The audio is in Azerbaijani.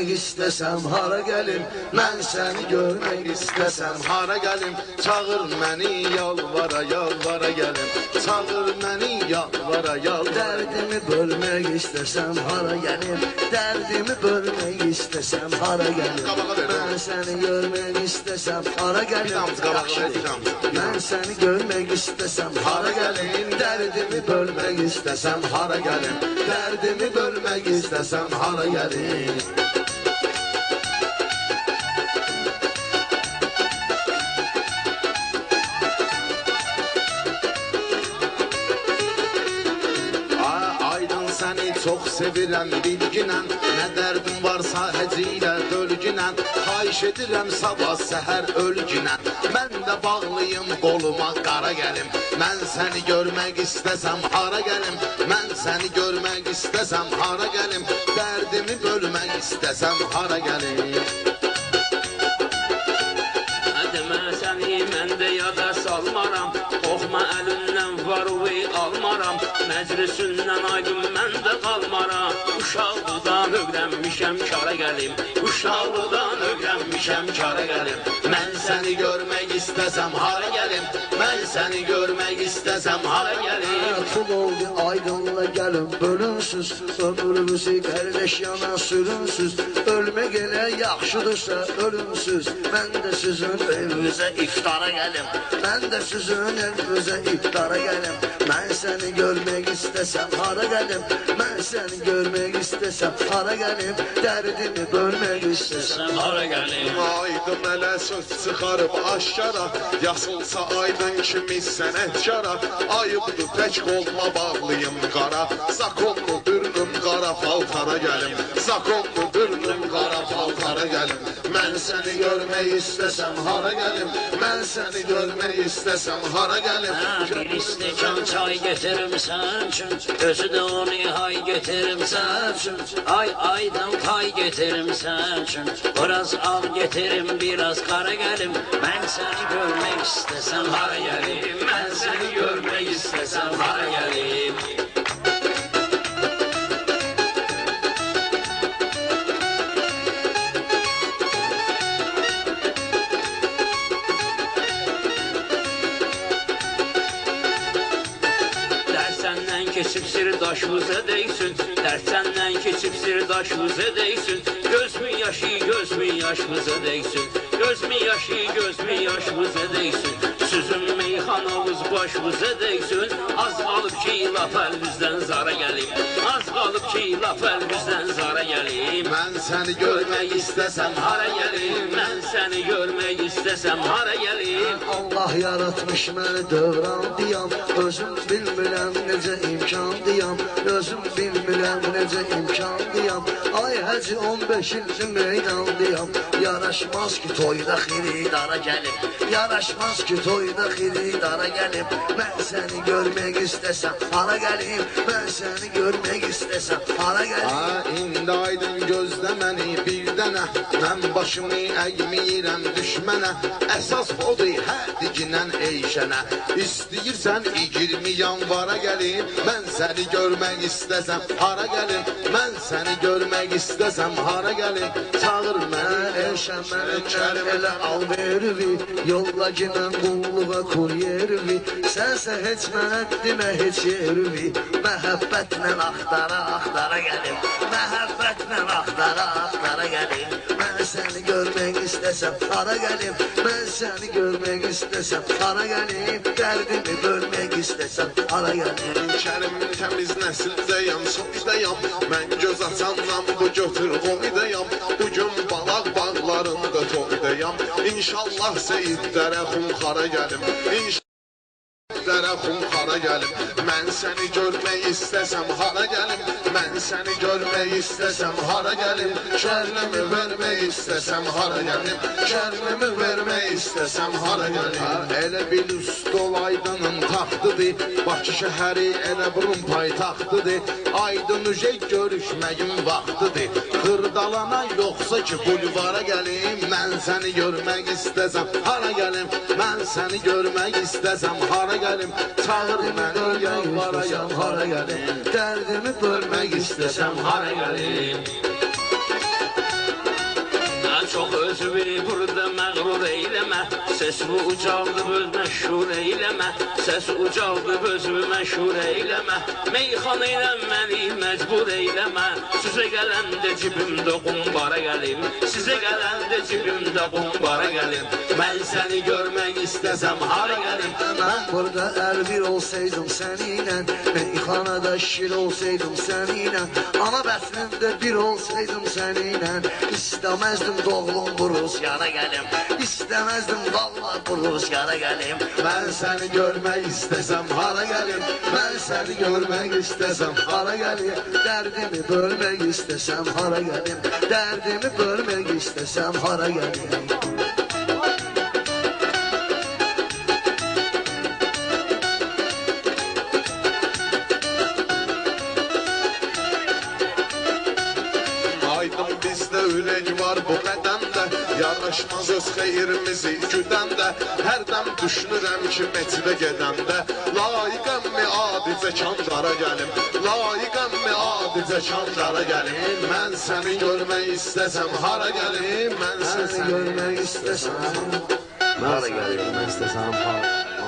görmək istəsəm hara gəlim? Mən səni görmək istəsəm hara gəlim? Çağır məni yalvara yalvara gəlim. Çağır məni yalvara yal Dərdimi bölmək istəsəm hara gəlim? Dərdimi bölmək istəsəm hara gəlim. Mən səni görmək istəsəm hara gəlim. Mən səni görmək istəsəm hara gəlim? Dərdimi bölmək istəsəm hara gəlim? Dərdimi bölmək istəsəm hara gəlim sevirəm bilginən Nə dərdim varsa həciylə dölginən Xahiş edirəm sabah səhər ölginən Mən də bağlıyım qoluma qara gəlim. Mən səni görmək istəsəm hara gəlim? Mən səni görmək istəsəm hara gəlim? Dərdimi bölmək istəsəm hara gəlim? Demə səni mən də yada salmaram. Oxma əlindən varuvi almaram Məclisindən aydın mən də qalmaram Uşaqlıqdan öyrənmişəm kara gəlim Uşaqlıqdan öyrənmişəm kara gəlim Mən səni görmək istəsəm hara gəlim Mən səni görmək istəsəm hara gəlim Pul oldu aydınla gəlin bölünsüz. Ömrümüzü qardaş yana sürünsüz. Ölmək elə yaxşıdırsa ölümsüz. Mən də sizin evinizə iftara gəlim Mən də sizin evinizə iftara gəlim Mən səni görmək istəsəm hara gəlim Mən səni görmək istəsəm hara gəlim Dərdimi bölmək istəsəm Sən hara gəlim Aydın elə söz çıxarıb aşkara Yasılsa aydın kimi sənətkara Ayıbdır tək qolma bağlıyım qara Zakonlu bürnüm qara paltara gəlim Zakonlu görmək istəsəm hara gəlim Mən səni görmək istəsəm hara gəlim Bir stəkan çay getirim sən üçün Özü də onu hay getirim sən üçün Ay aydan pay getirim sən üçün Biraz al getirim biraz qara gəlim Mən səni görmək istəsəm hara gəlim Mən səni görmək istəsəm hara gəlim senden keçip sirdaşımıza değsin. Dert senden keçip sirdaşımıza değsin. Göz mü yaşı göz mü yaşımıza değsin. Göz mü yaşı göz mü yaşımıza değsin. Süzün meyxanamız başımıza değsin. Az qalıb ki laf əlimizdən zara gəlim Az qalıb ki laf əlimizdən zara gəlim Mən səni görmək istəsəm hara gəlim Mən səni görmək istəsəm hara gəlim Allah yaratmış məni dövran diyam. Özüm bilmirəm necə imkan diyam. Özüm bilmirəm necə imkan diyam. Ay həci 15 ildir meydan diyam. Yaraşmaz ki toyda xiridara gəlib Yaraşmaz ki toyda xiridara gəlib Mən səni görmək istəsəm hara gəlim Mən səni görmək istəsəm hara gəlim Ha, indi aydın gözlə məni bir dənə Mən başımı əyməyirəm düşmənə Əsas odur hədicinən eyşənə İstəyirsən 20 yanvara gəlim Mən səni görmək istəsəm hara gəlim Mən səni görmək istəsəm hara gəlim Çağır məni Eşən mənim çərim elə al verivi Yolla ginən qulluğa kuryerivi Sənsə heç mənə demə heç yerivi Məhəbbətlə axtara axtara gəlim Məhəbbətlə axtara axtara gəlim Mən səni görmək istəsəm hara gəlim Mən səni görmək istəsəm hara gəlim Dərdimi bölmək istəsəm hara gəlim Kərim təmiz nəsildəyəm, soydayam Mən göz açandan bu götür qoydayam Bugün balaq bağlarında toydayam İnşallah seyidlərə xunxara gəlim İnşallah Dərə xunxara gəlim Mən səni görmək istəsəm hara gəlim Mən səni görmək istəsəm hara gəlim Kərlimi vermək istəsəm hara gəlim Kərlimi vermək istəsəm hara gəlim ha, Elə bil üstol aydının taxtıdır Bakı şəhəri elə burun paytaxtıdır Aydın ücə görüşməyin vaxtıdır Xırdalana yoxsa ki bulvara gəlim Mən səni görmək istəsəm hara gəlim Mən səni görmək istəsəm hara gəlim Çağır məni yalvarayam hara gəlim Dərdimi bölmək istəsəm Hara gəlim Ses bu ucaldıb öz məşhur eyləmə Səs ucaldıb özümü məşhur eyləmə Meyxana ilə məni məcbur eyləmə Sizə gələndə cibimdə qumbara gəlim Sizə gələndə cibimdə qumbara gəlim Mən səni görmək istəsəm hara gəlim? Ben burada elbir olsaydım seninle Meyhanada şir olsaydım seninle Ana bətnində bir olsaydım seninle İstemezdim doğulum bu Rusyana gelim İstemezdim valla bu Rusyana gelim Ben seni görmek istesem hara gelim Ben seni görmek istesem hara gelim Derdimi bölmek istesem hara gelim Derdimi bölmek istesem hara gelim Aydın bizdə ürək var bu bədəndə Yaraşmaz öz xeyrimizi güdəndə Hərdən düşünürəm ki meçidə gedəndə Layiqəmmi adicə kandara gəlim Layiqəmmi adicə kandara gəlim Mən səni görmək istəsəm hara gəlim Mən səni görmek istesem Hara gelim istəsəm hara